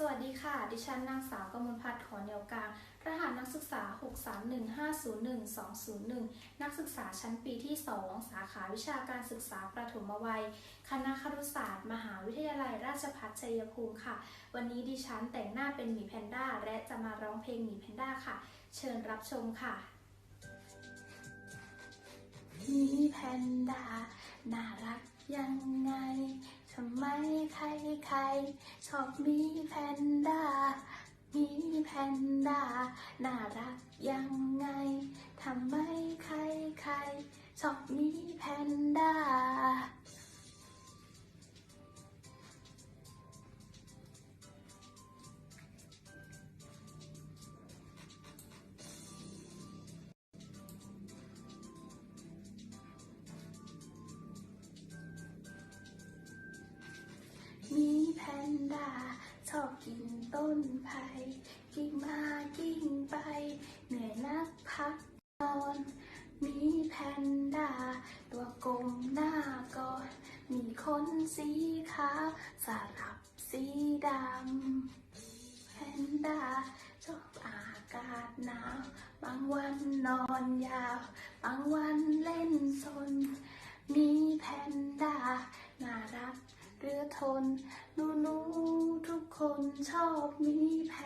สวัสดีค่ะ ดิฉันนางสาวกมลพัฒน์ขอเนียวกลางรหัสนักศึกษา 631501201 นักศึกษาชั้นปีที่ 2 สาขาวิชาการศึกษาประถมวัย คณะครุศาสตร์ มหาวิทยาลัยราชภัฏชัยภูมิค่ะ วันนี้ดิฉันแต่งหน้าเป็นหมีแพนด้า และจะมาร้องเพลงหมีแพนด้าค่ะ เชิญรับชมค่ะหมีแพนด้า น่ารักยังไง ใครชอบมีแพนด้า มีแพนด้า น่ารักยังไง ทำไมใครใครชอบมีแพนด้า ต้นไผ่กิ่งมากิ่งไป เหนื่อยนักพักนอน มีแพนด้า ตัวกลมหน้าก่อน มีขนสีขาวสลับสีดำแพนด้าชอบอากาศหนาว บางวันนอนยาว บางวันเล่นสน มีแพนด้าน่ารักเรือทนนูนู คนชอบมีแพน